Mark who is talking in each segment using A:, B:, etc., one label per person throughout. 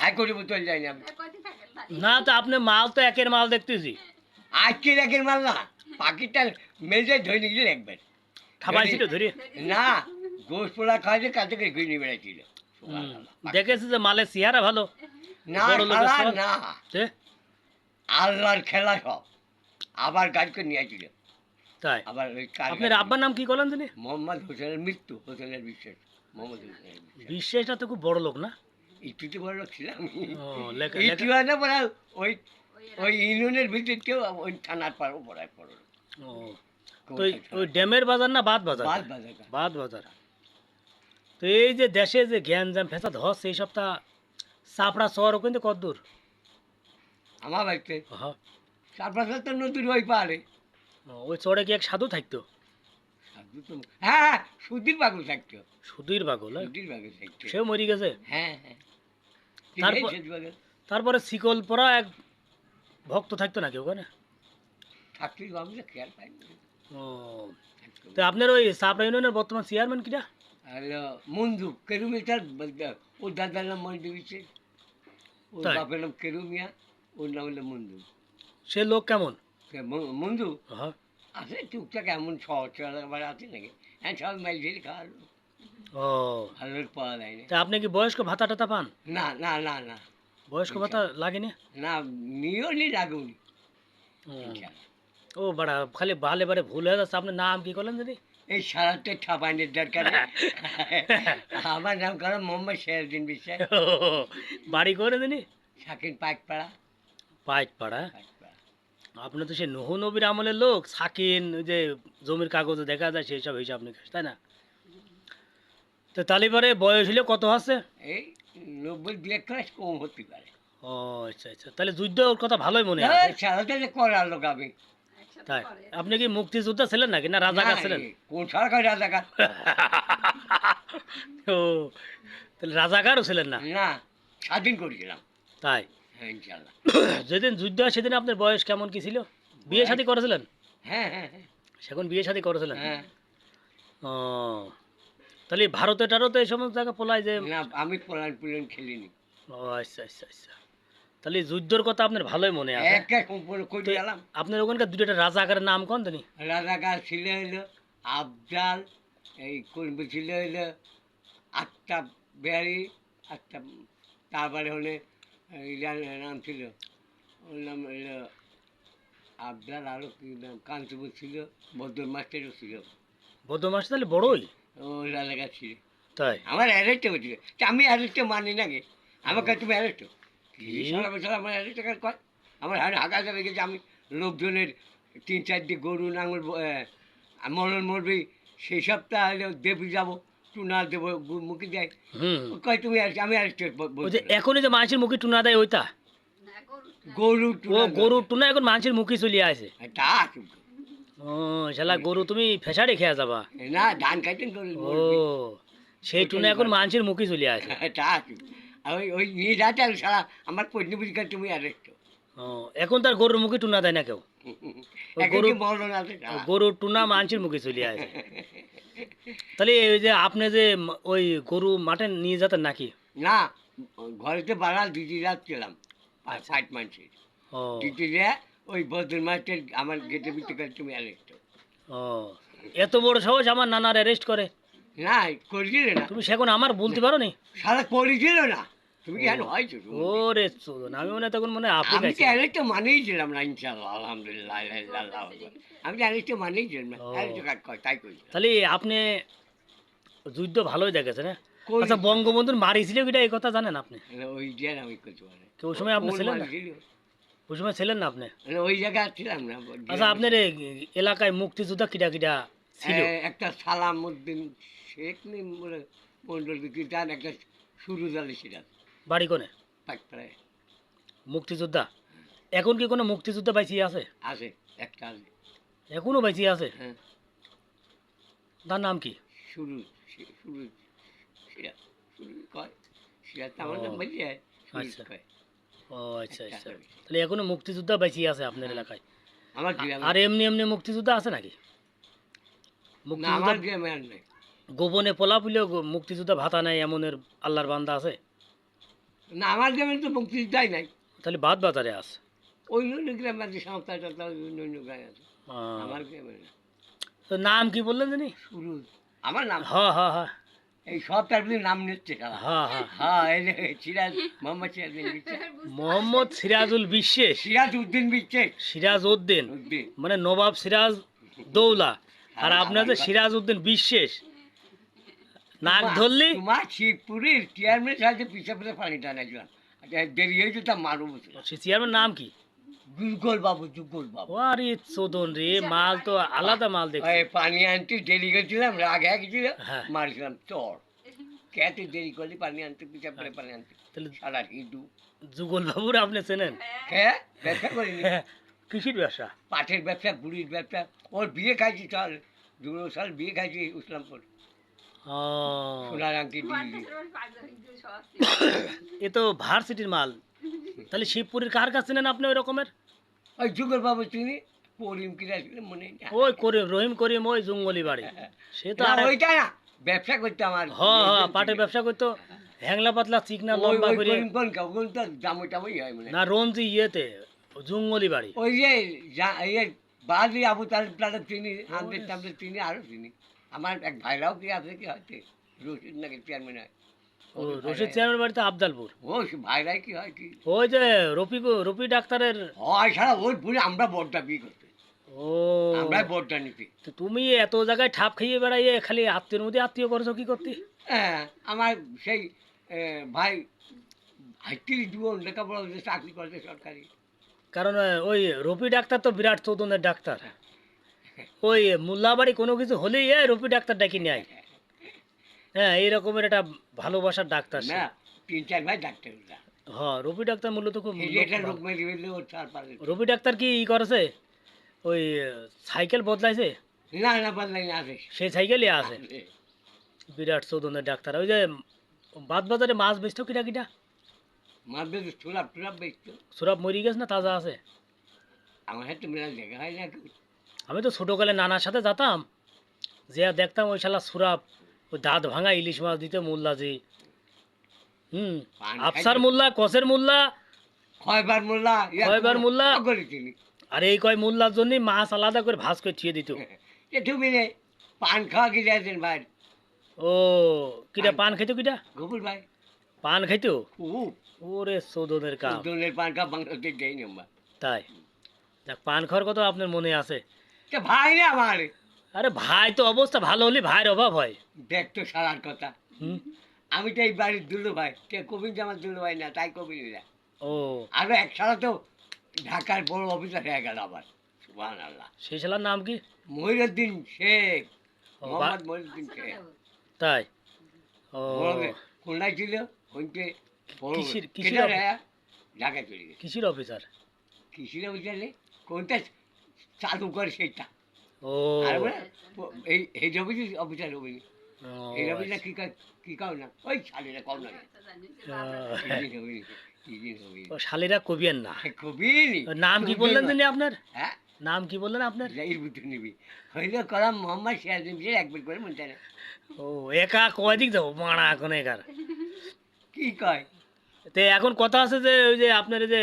A: High করে যাই না। আমি।
B: না তো আপনি মাল তো একের মাল দেখতেছি।
A: আজকে একের মাল না পাখিটা মেজে ধরে নিয়েছিল একবার।
B: খাবাইছিল ধরে
A: না গোস পোলা ঘুরে নিয়ে বেড়াচ্ছিল
B: দেখেছি যে মালের চেহারা ভালো?
A: না। না। আল্লাহর খেলা সব। আবার গাছ করে নিয়ে আসছিল।
B: তাই?
A: আবার ওই
B: আপনার আব্বার নাম কি করলেন তিনি?
A: মোহাম্মদ হোসেনের মৃত্যু হোসেনের বিশ্বাস মোহাম্মদ হোসেনের বিশ্বাস।
B: বিশ্বাসটা তো খুব বড় লোক না?
A: বড় লোক ছিলাম না পড়া ওই ওই ইউনিয়নের ভিতর কেউ ওই থানার পার পড়ায় পড়ো।
B: ও, তো ওই- ড্যামের বাজার না বাদ বাজার?
A: বাদ বাজার।
B: বাদ বাজার। তো এই যে দেশে যে জ্ঞান জ্যাম ফেসাদ হচ্ছে এই সবটা শহর কিন্তু কত দূর?
A: আমার বাড়িতে।
B: হ্যাঁ
A: চার পাঁচ তো নদীর ওই
B: ও, ওই চড়ে কি এক সাধু থাকতো?
A: সাধু হ্যাঁ সুধীর পাগল থাকতো।
B: সুধীর বাগল হ্যাঁ?
A: সুধীর পাগল থাকতো।
B: সেও মরি গেছে?
A: হ্যাঁ হ্যাঁ।
B: তারপর- শিকল পরা এক ভক্ত থাকতো নাকি ওখানে?
A: থাকতেই খেয়াল
B: ও। তো আপনার ওই চাপড়া ইউনিয়নের বর্তমান চেয়ারম্যান
A: মঞ্জু কেরুমিটার ওর দাদার নাম মঞ্জু দিচ্ছে ওর বাপের নাম কেরুমিয়া ওর নাম হলো মঞ্জু।
B: সে লোক কেমন?
A: মঞ্জু?
B: হ্যাঁ।
A: আছে টুকটাক এমন চলাবার আছে নাকি? হ্যাঁ সব মাইল ঝেড়ে খাওয়ালো
B: ও।
A: ভালো পাওয়া যায় না
B: তা আপনি কি বয়স্ক ভাতা টাতা পান?
A: না না না না।
B: বয়স্ক ভাতা লাগেনি?
A: না নিও নি লাগুনি।
B: ও। ও বাড়া খালি বালে বারে ভুল হয়ে যাচ্ছে। আপনার নাম কি করলেন দিদি?
A: এই সারাতে ঠাপাইনের দরকার আমার নাম করো মোহাম্মদ শেরদিন বিশ্বাস।
B: বাড়ি করে দিনি
A: শাকিন পাইকপাড়া।
B: পাইট পাড়া
A: পাইকপাড়া।
B: আপনি তো সে নহু নবীর আমলের লোক। সাকিন ওই যে জমির কাগজে দেখা যায় সেই সব হিসাব নিকাশ তাই না? তো তালিবারে বয়স হলে কত আছে?
A: এই নব্বই ব্ল্যাক ক্লাস কম হতে পারে।
B: ও আচ্ছা আচ্ছা। তাহলে যুদ্ধ ওর কথা ভালোই মনে হয়
A: সারাতে করার লোক আমি।
B: তাই। আপনি কি মুক্তিযোদ্ধা ছিলেন নাকি? না রাজাকার ছিলেন?
A: কোন সরকার রাজাকার?
B: ও তাহলে রাজাকারও ছিলেন না?
A: না স্বাধীন করেছিলাম।
B: তাই। যেদিন যুদ্ধ হয় সেদিন আপনার বয়স কেমন কি ছিল? বিয়ে শাদী করেছিলেন?
A: হ্যাঁ হ্যাঁ হ্যাঁ।
B: সেখন বিয়ে শাদী করেছিলেন?
A: হ্যাঁ।
B: ও তাহলে ভারতে টারতে এই সমস্ত জায়গা পোলায় যে
A: না আমি পোলান পুলান খেলিনি।
B: ও আচ্ছা আচ্ছা আচ্ছা। তাহলে যুদ্ধর কথা আপনার ভালোই মনে আছে।
A: একা করে
B: তো
A: গেলাম?
B: আপনার ওখানকার দুটো রাজাকারের নাম কোন জানি?
A: রাজাকার ছিল হইল আফজাল এই কর্মী ছিল হইল আটটা বিহারি আটটা তারপরে হলে নাম ছিল ওর নাম হইল আফজাল আরও কি নাম কান্তপুর ছিল বদর মাস্টারও ছিল।
B: বৌদ্ধ মাস তাহলে বড়ই?
A: ও রাজাকার
B: তাই?
A: আমার অ্যারেস্ট হয়েছিল আমি অ্যারেস্ট মানি না গে। আমাকে তুমি অ্যারেস্ট আমার অ্যারেস্ট কর। আমার হাড় হাঁকা যাবে গেছে। আমি লোকজনের তিন চারটি গরু নাঙল মরণ মরবি সেই সপ্তাহ হলে দেবী যাব টুনা দেবো মুখে ও কয় তুমি আমি অ্যারেস্ট
B: এখনই যে মানুষের মুখে টুনা দেয় ওইটা?
A: গরু
B: গরু টুনা এখন মানুষের মুখে চলিয়ে আছে
A: তা।
B: ও শালা গরু তুমি খেয়ে যাবা।
A: না ধান গরু
B: ও সেই টুনা এখন মানুষের মুখে চলে
A: তা ওই ওই নিয়ে আর সারা আমার পত্নী তুমি
B: ও এখন তার গরুর মুখে টুনা দেয় না কেউ? ওই গরু গরুর টুনা মানুষের মুখে চলে আছে তাহলে এই যে আপনি যে ওই গরু মাঠে নিয়ে যেতেন নাকি?
A: না ঘরেতে বাড়াল দিদি রাত ছিলাম। ফাইট মানছি
B: ও।
A: দিদিরা ওই বদর মাস্টার আমার গেটে ভিতরে করে তুমি অ্যারেস্ট
B: ও এত বড় সাহস আমার নানার অ্যারেস্ট করে।
A: না করেছিল না।
B: তুমি সেখন আমার বলতে পারো নি
A: সারা করেছিল না। তুমি কি আর হয়েছো
B: ওরে চোদন আমি মনে তখন মনে আপনি
A: আমি তো। অ্যারেস্ট মানেই ছিলাম না ইনশাল্লাহ আলহামদুলিল্লাহ ইল্লাল্লাহ। আমি তো অ্যারেস্ট মানেই ছিলাম না তাই করি
B: তাহলে আপনি যুদ্ধ ভালোই দেখেছেন হ্যাঁ? আচ্ছা বঙ্গবন্ধুর মারিছিল কিটা এই কথা জানেন আপনি?
A: ওই যে আমি করতে পারি
B: কি সময় আপনি ছিলেন না? ওই সময় ছিলেন না আপনি?
A: ওই জায়গায় ছিলাম না
B: আচ্ছা আপনার এলাকায় মুক্তিযোদ্ধা কিটা কিটা ছিল?
A: একটা সালামউদ্দিন শেখ মন্ডল বিক্রি একটা সুরুজ আলী সিরাজ
B: বাড়ি কোনে?
A: পাকপাড়ায়।
B: মুক্তিযোদ্ধা? এখন কি কোনো মুক্তিযোদ্ধা বাইচিয়ে আছে?
A: আছে একটা আছে।
B: এখনও বাইচিয়ে আছে?
A: হ্যাঁ।
B: তার নাম কি?
A: সুরুজ সে- সুরুজ সুরুজ কয় সিরাজ আমার নাম বলি
B: আচ্ছা। ও আচ্ছা আচ্ছা। তাহলে এখনও মুক্তিযোদ্ধা বাইচিয়ে আছে আপনার এলাকায়?
A: আমার গ্রামে।
B: আর এমনি এমনি মুক্তিযোদ্ধা আছে নাকি?
A: না
B: মুক্তিযোদ্ধা
A: গ্রামে আর নাই।
B: গোপনে পোলা পুলেও মুক্তিযোদ্ধা ভাতা নেয় এমনের আল্লাহর বান্দা আছে?
A: না আমার গ্রামে তো মুক্তিযোদ্ধাই নাই।
B: তাহলে বাদ বাজারে আছে।
A: অন্য অন্য গ্রামে আছে সংস্থা অন্য অন্য গ্রামে আছে।
B: আহ,
A: আমার গ্রামে না।
B: তো নাম কি বললেন জানি?
A: শুরু আমার নাম
B: হ্যাঁ হ্যাঁ হ্যাঁ
A: এই সব তার নাম নিচ্ছে
B: হ্যাঁ হ্যাঁ
A: হ্যাঁ এই সিরাজ মোহাম্মদ সিরাজ বিচ্ছে
B: মোহাম্মদ সিরাজুল বিশ্বেষ
A: সিরাজ উদ্দিন বিচ্ছে
B: সিরাজ উদ্দিন।
A: উদ্দিন
B: মানে নবাব সিরাজ দৌলা আর আপনার যে সিরাজ উদ্দিন বিশ্বেষ নাক ধরলি?
A: তোমার শিবপুরের চেয়ারম্যান সাথে পিছিয়ে পিছিয়ে পানি টানাইছিলাম আচ্ছা, দেরি হয়েছে তা মারো
B: চেয়ারম্যান নাম কি?
A: যুগল বাবু যুগল বাবু
B: আরে চোদন রে মাল তো আলাদা মাল
A: ওই পানি আনতে দেরি করেছিলাম রাগ গেছিল
B: হ্যাঁ।
A: মারছিলাম চর। কেতে দেরি করলি পানি আনতে পিছিয়ে পরে পানি আনতে?
B: তাহলে
A: সারা হিন্দু।
B: যুগল বাবুর আপনি চেনেন?
A: হ্যাঁ ব্যবসা করিনি।
B: কৃষির ব্যবসা।
A: পাটের ব্যবসা বুড়ির ব্যবসা। ওর বিয়ে খাইছি চল দু সাল বিয়ে খাইছি ইসলামপুর। সোনার আংটি
B: এ তো ভার্সিটির মাল। তাহলে শিবপুরের কার কাছে নেন আপনি ওই রকমের?
A: ওই যুগল বাবু চিনি করিম কিরা ছিল মনে নেই।
B: ওই করিম রহিম করিম ওই জঙ্গলি বাড়ি। সে তো আর
A: ওইটা না ব্যবসা করতে আমার।
B: হ হ পাটের ব্যবসা করতো। হ্যাংলা পাতলা চিকনা
A: ওই
B: লম্বা করে
A: করিম কোন কা তো জামই টামই হয় মানে
B: না রঞ্জি ইয়েতে জঙ্গলি বাড়ি।
A: ওই যে ইয়ে বাদি আবু চিনি আমাদের চিনি আরও চিনি। আমার এক ভাইরাও কি আছে কি রশিদ নাকি চেয়ারম্যান হয়।
B: ও রশিদ চেয়ারম্যান বাড়িতে আবদালপুর।
A: ও ভাইরাই কি হয় কি?
B: ওই যে রফি রফি ডাক্তারের
A: হয় সারা ওই বুড়ি আমরা বড়টা বিয়ে করতে
B: ও।
A: আমরা বড়টা নিতে।
B: তো তুমি এত জায়গায় ঠাপ বেড়াইয়ে খালি আত্মীয়র মধ্যে আত্মীয় করছ কি করতে?
A: হ্যাঁ আমার সেই ভাই জীবন লেখাপড়া চাকরি করছে সরকারি।
B: কারণ ওই রফি ডাক্তার তো বিরাট চৌদনের ডাক্তার। ওই মোল্লাবাড়ি কোনো কিছু হলেই রফি ডাক্তার ডাকি নেয় হ্যাঁ এই রকমের একটা ভালোবাসার ডাক্তার সে।
A: না তিন চার ভাই ডাক্তার
B: হ্যাঁ রফি ডাক্তার মূলত খুব
A: এই যে একটা লোক মেরে ফেললে ওর চার পারে
B: রফি ডাক্তার কি ই করেছে? ওই আহ, সাইকেল বদলাইছে?
A: না না বদলাই না আছে।
B: সেই সাইকেলই আছে। বিরাট চৌদনের ডাক্তার। ওই যে বাদ বাজারে মাছ বেচতো কিটা কিটা
A: মারবে তো সুলাপ টুলাপ বেচতো।
B: সুরাব মরি গেছে না তাজা আছে?
A: আমার হাতে মেলা দেখা হয় না
B: আমি তো ছোটোকালে নানার সাথে যেতাম যে দেখতাম ওই শালা সুরাব ওই দাঁত ভাঙা ইলিশ মাছ দিতে মোল্লাজি হুম
A: পান
B: আফসার মোল্লা কসের মোল্লা?
A: কয়বার মোল্লা?
B: কয়বার মোল্লা? আর এই কয় মোল্লার জন্যই মাছ আলাদা করে ভাজ করে থিয়ে দিত।
A: তুমি পান খাওয়া কি যাইছেন ভাই?
B: ও কিটা পান খাইতো কিটা?
A: ভাই।
B: পান খাইতো? ওরে
A: পান না
B: তাই। পান খাওয়ার কথা আপনার মনে আছে।
A: ভাই না আমার।
B: আরে ভাই তো অবস্থা ভালো হলে ভাইয়ের অভাব হয়।
A: দেখতো সারার কথা। আমি তো এই বাড়ির দুলো ভাই। কে কবির জামার দুলো ভাই না তাই কবির না।
B: ও।
A: আরও এক সারা তো ঢাকার বড় অফিসার হয়ে গেল আবার। সুবাহ আল্লাহ
B: সেই শালার নাম কি?
A: মহিরুদ্দিন শেখ। মোহাম্মদ মহিরুদ্দিন শেখ।
B: তাই? ও।
A: ছিল বড়
B: কিসির- কিসির
A: ঢাকায় চলে গেছে।
B: কিসির অফিসার?
A: কৃষির অফিসারে কোনটা চালু করে সেইটা?
B: ও।
A: আর এই অফিসার হবে এই অফিসার কি কি কাও না? ওই শালিরা কম না।
B: আচ্ছা। ও শালিরা কবিয়ান না।
A: কবি
B: নাম কি বললেন জানি আপনার?
A: হ্যাঁ।
B: নাম কি বললেন আপনার?
A: এর ভিতরে নিবি। হইলে কলাম মোহাম্মদ বিশেষ একবার করে মনটা না
B: ও একা কয়দিক যাব? মারা এখন একার।
A: কি কয়?
B: তো এখন কথা আছে যে ওই যে আপনার এই যে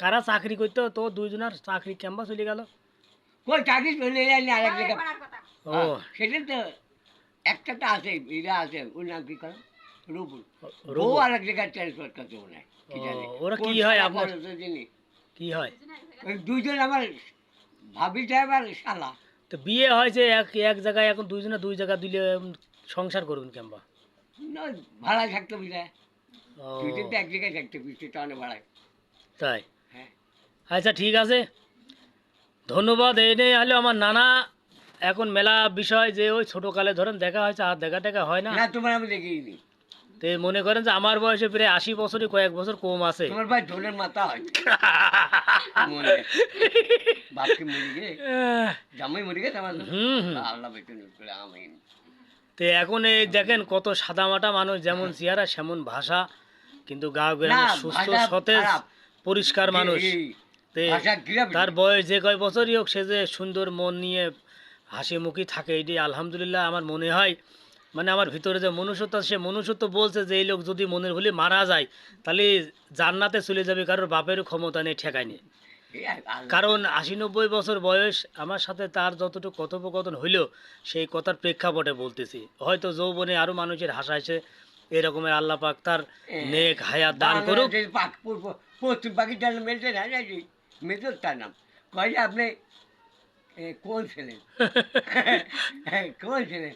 B: কারা চাকরি করতো? তো দুইজনের চাকরি ক্যাম্পা চলে গেল।
A: কই চাকরি চলে আরেক জায়গা।
B: ও
A: সেটা তো একটা তো আছে এরা আছে ওর নাম কি করে? রুবুল। ও আরেক জায়গায় ট্রান্সফার করতে মনে কি জানি।
B: ওরা কি হয় আপনার?
A: জানি।
B: কি হয়?
A: দুইজন আমার ভাবি সাহেব আর শালা।
B: তো বিয়ে হয়েছে এক এক জায়গায় এখন দুইজনে দুই জায়গা দিলে সংসার করবেন ক্যাম্পা
A: না, ভাড়ায় থাকতে বুঝলে দুইজন তো এক জায়গায় থাকতে বুঝতে তাহলে ভাড়ায়।
B: তাই?
A: হ্যাঁ।
B: আচ্ছা ঠিক আছে। ধন্যবাদ এই নিয়ে হলো আমার নানা। এখন মেলা বিষয় যে ওই ছোটোকালে ধরেন দেখা হয়েছে আর দেখা টেকা হয় না।
A: তোমার আমি দেখিনি।
B: তো মনে করেন যে আমার বয়সে প্রায় আশি বছরই কয়েক বছর কম আছে।
A: তোমার ভাই ঢোলের মাথা হয়। বাপকে মরে গে জামাই মরে গেছে আমার।
B: হুম হুম।
A: আল্লাহ বেতন করে আমি
B: তো এখন এই দেখেন কত সাদামাটা মানুষ যেমন চেহারা সেমন ভাষা। কিন্তু গাঁও
A: না
B: সুস্থ সতেজ পরিষ্কার মানুষ। তার বয়স যে কয় বছরই হোক সে যে সুন্দর মন নিয়ে হাসি মুখী থাকে এটি আলহামদুলিল্লাহ আমার মনে হয়। মানে আমার ভিতরে যে মনুষ্যত্ব সে মনুষ্যত্ব বলছে যে এই লোক যদি মনের ভুলে মারা যায় তাহলে জান্নাতে চলে যাবে কারোর বাপেরও ক্ষমতা নেই ঠেকায় নেই কারণ আশি নব্বই বছর বয়স আমার সাথে তার যতটুকু কথোপকথন হইল সেই কথার প্রেক্ষাপটে বলতেছি। হয়তো যৌবনে আরও মানুষের হাসাইছে এরকমের আল্লাহ পাক তার নেক হায়াত দান করুক।
A: মেজর তার নাম। কয় যে আপনি কোন ছিলেন? কোন ছিলেন?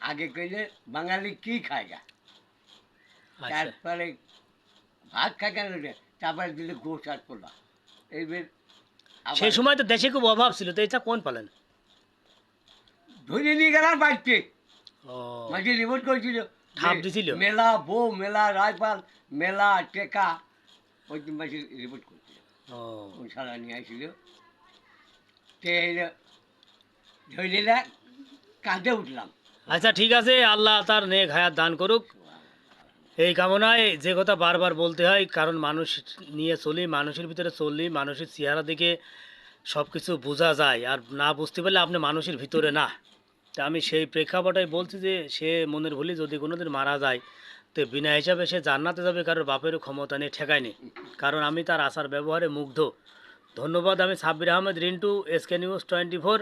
A: আগে কইলে বাঙালি কি খায় গা?
B: আচ্ছা।
A: তারপরে ভাত খায় কেন তারপরে দিলে গোস আর পোলা। এইবার
B: সেই সময় তো দেশে খুব অভাব ছিল তো এটা কোন পালেন?
A: ধরে নিয়ে গেলাম বাড়িতে। মাঝে রিপোর্ট করেছিল।
B: ঠাপ দিছিল?
A: মেলা বউ মেলা রায়পাল মেলা টেকা। ওই মাঝে রিপোর্ট করছিল। ওই নিয়ে আসছিল কাঁদে উঠলাম।
B: আচ্ছা ঠিক আছে আল্লাহ তার নেক হায়াত দান করুক। এই কামনায় যে কথা বারবার বলতে হয় কারণ মানুষ নিয়ে চলি মানুষের ভিতরে চললি মানুষের চেহারা দিকে সব কিছু বোঝা যায়। আর না বুঝতে পারলে আপনি মানুষের ভিতরে না। তা আমি সেই প্রেক্ষাপটাই বলছি যে সে মনের ভুলি যদি কোনোদিন মারা যায় তো বিনা হিসাবে সে জান্নাতে যাবে কারোর বাপেরও ক্ষমতা নেই ঠেকায়নি। কারণ আমি তার আসার ব্যবহারে মুগ্ধ। ধন্যবাদ, আমি Sabbir Ahmed, Rintu SK news twenty four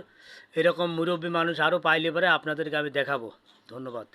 B: এরকম মুরব্বী মানুষ আরও পাইলে পরে আপনাদেরকে আমি দেখাবো। ধন্যবাদ।